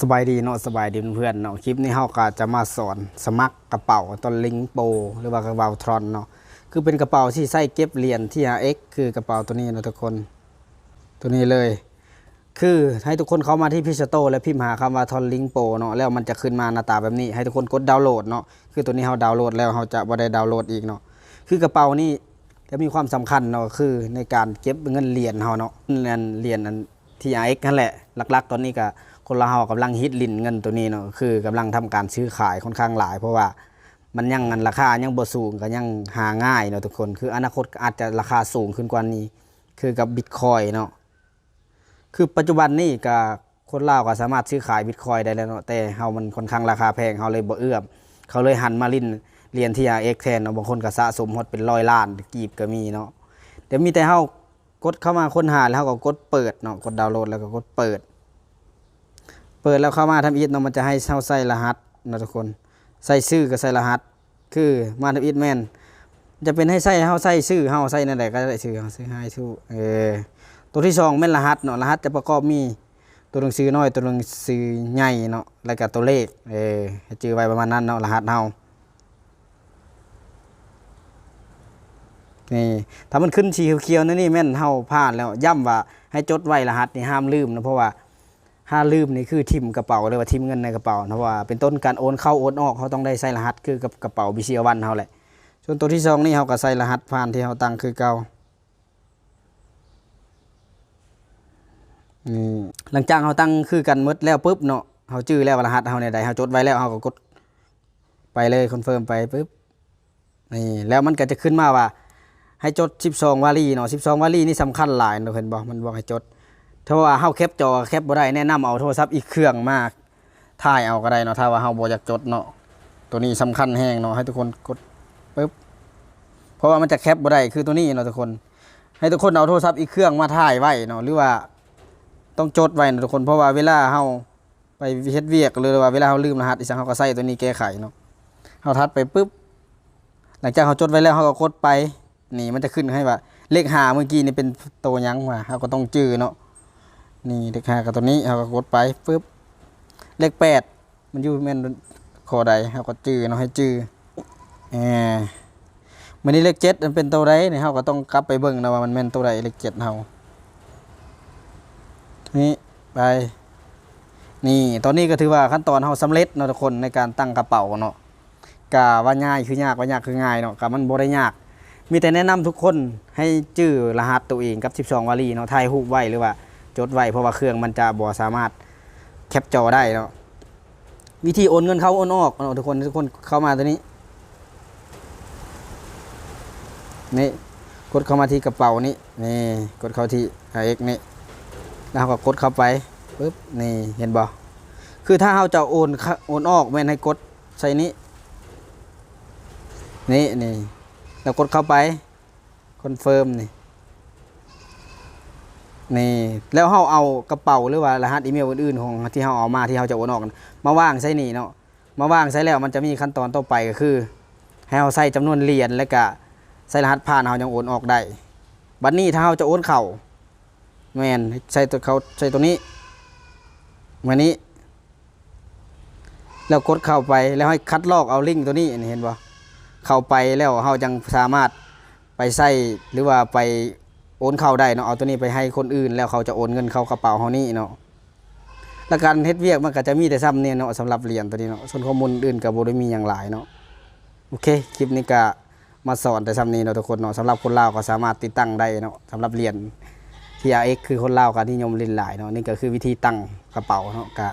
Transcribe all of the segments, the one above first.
สบายดีเนาะสบายดีเพื่อนเนาะคลิปนี้เฮาก็จะมาสอนสมัครกระเป๋าตอนลิงโปหรือว่ากระเป๋าทรอนเนาะคือเป็นกระเป๋าที่ใส่เก็บเหรียญที่ RX คือกระเป๋าตัวนี้เนาะทุกคนตัวนี้เลย คือให้ทุกคนเข้ามาที่พิชโต และพิมพ์หาคำว่าทอนลิงโปเนาะแล้วมันจะขึ้นมาหน้าตาแบบนี้ ให้ทุกคนกดดาวน์โหลดเนาะคือตัวนี้เฮาดาวน์โหลดแล้วเฮาจะบ่ได้ดาวน์โหลดอีกเนาะคือกระเป๋านี่จะมีความสำคัญเนาะคือในการเก็บเงินเหรียญเฮาเนาะเงินเหรียญอันที่ RX นั่นแหละหลักๆ ตอนนี้ก็ คนเราเฮากำลังฮิตลินเงินตัวนี้เนาะคือกำลังทำการซื้อขายค่อนข้างหลาย เพราะว่ามันยังเงินราคายังบ่สูงก็ยังหาง่ายเนาะทุกคน คืออนาคตอาจจะราคาสูงขึ้นกว่านี้ คือกับบิตคอยเนาะคือปัจจุบันนี่ก็คนลาวก็สามารถซื้อขายบิตคอยได้แล้วเนาะแต่เฮามันค่อนข้างราคาแพงเฮาเลยบ่เอื้อมเขาเลยหันมาลินเรียนที่ RX แทนเนาะบางคนก็สะสมฮอดเป็นร้อยล้านกีบก็มีเนาะเดี๋ยวมีแต่เฮากดเข้ามาค้นหาแล้วเฮาก็กดเปิดเนาะกดดาวน์โหลดแล้วก็กดเปิด เปิดแล้วเข้ามาทำอีทเนาะมันจะให้เฮาใส่รหัสเนาะทุกคนใส่ชื่อก็ใส่รหัส คือมาทำอีทแม่นจะเป็นให้ใส่เฮาใส่ชื่อเฮาใส่นั่นแหละก็ได้ชื่อเฮาซื้อให้ทูเออตัวที่สองแม่นรหัสเนาะรหัสจะประกอบมีตัวหนังสือน้อยตัวหนังสือใหญ่เนาะแล้วก็ตัวเลขเออจื่อไว้ประมาณนั้นเนาะรหัสเฮานี่ถ้ามันขึ้นสีเขียวๆนั่นนี่แม่นเฮาพลาดแล้วย้ำว่าให้จดไว้รหัสนี่ห้ามลืมนะเพราะว่า ถ้าลืมนี่คือทิมกระเป๋าเลยว่าทิมเงินในกระเป๋านะว่าเป็นต้นการโอนเข้าโอนออกเขาต้องได้ใส่รหัสคือกับกระเป๋าบิเซียวันเฮาแหละส่วนตัวที่สองนี่เฮาก็ใส่รหัสผ่านที่เฮาตั้งคือเก่านี่หลังจากเขาตั้งคือกันมดแล้วปุ๊บเนาะเขาจื้อแล้วรหัสเขาในใดเขาจดไว้แล้วเขาก็กดไปเลยคอนเฟิร์มไปปุ๊บนี่แล้วมันก็จะขึ้นมาว่า ให้จด 12 วารีเนาะ12 วารีนี่สำคัญหลายเนาะเพิ่นบอกมันบอกให้จด ถ้าว่าเฮาแคปจอแคปบ่ได้แนะนำเอาโทรศัพท์อีกเครื่องมากถ่ายเอาก็ได้เนาะถ้าว่าเฮาบ่อยากจดเนาะตัวนี้สำคัญแฮงเนาะให้ทุกคนกดปุ๊บเพราะว่ามันจะแคปบ่ได้คือตัวนี้เนาะทุกคน ให้ทุกคนเอาโทรศัพท์อีกเครื่องมาถ่ายไว้เนาะหรือว่าต้องจดไว้นะทุกคนเพราะว่าเวลาเฮาไปเฮ็ดเวียกหรือว่าเวลาเฮาลืมรหัสอีสังเฮาก็ใส่ตัวนี้แก้ไขเนาะเฮาทัดไปปุ๊บหลังจากเฮาจดไว้แล้วเฮาก็กดไปนี่มันจะขึ้นให้ว่าเลข5เมื่อกี้นี่เป็นตัวยังมาเฮาก็ต้องจื้อเนาะ นี่เลข5กับตัวนี้เฮาก็กดไปปุ๊บเลข8มันอยู่แม่นขอใดเฮาก็จื้อเนาะให้จื้อแหมมื้อนี้เลข7มันเป็นตัวใดนี่ยเฮาก็ต้องกลับไปเบิ่งนะว่ามันแม่นตัวใดเลข7เฮานี่ไปนี่ตอนนี้ก็ถือว่าขั้นตอนเราสำเร็จเนาะทุกคนในการตั้งกระเป๋าเนาะกะว่าง่ายคือยากว่ายากคือง่ายเนาะกะมันบ่ได้ยาก มีแต่แนะนำทุกคนให้จื้อรหัสตัวเองกับ 12วลีเนาะถ่ายรูปไว้หรือว่า จดไว้เพราะว่าเครื่องมันจะบ่สามารถแคปจอได้เนาะวิธีโอนเงินเข้าโอนออกเนาะทุกคนทุกคนเข้ามาตัวนี้นี่กดเข้ามาที่กระเป๋านี้นี่กดเข้าที่ RX นี่แล้วก็กดเข้าไปปุ๊บนี่เห็นบ่คือถ้าเราจะโอนโอนออกแม่นให้กดใส่นี้นี่นี่แล้วกดเข้าไปคอนเฟิร์มนี่ นี่แล้วเราเอากระเป๋าหรือว่ารหัสอีเมลอื่นๆของที่เราเอามาที่เราจะโอนออกมาว่างใส่นี่เนาะมาว่างใส่แล้วมันจะมีขั้นตอนต่อไปก็คือให้เราใส่จำนวนเหรียญแล้วก็ใส่รหัสผ่านเรายังโอนออกได้บัดนี้ถ้าเราจะโอนเข่าแมนใส่ตัวเขาใส่ตัวนี้มานี้ แล้วกดเข้าไปแล้วให้คัดลอกเอาลิงก์ตัวนี้เห็นบ่เข้าไปแล้วเราจังสามารถไปใส่หรือว่าไป โอนเข้าได้เนาะเอาตัวนี้ไปให้คนอื่น แล้วเขาจะโอนเงินเข้ากระเป๋าเฮานี่เนาะแล้วการเฮ็ดเวียกมันก็จะมีแต่ซ้ำเนี่ยเนาะสำหรับเหรียญตัวนี้เนาะส่วนข้อมูลอื่นก็บ่ได้มีอย่างหลายเนาะโอเคคลิปนี้ก็มาสอนแต่ซ้ำนี้เนาะทุกคนเนาะสำหรับคนลาวก็สามารถติดตั้งได้เนาะสำหรับเหรียญ TRX คือคนลาวกับนิยมเล่นหลายเนาะนี่ก็คือวิธีตั้งกระเป๋าเนาะก็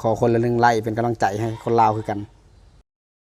ขอคนละหนึ่งไล่เป็นกำลังใจให้คนลาวคือกัน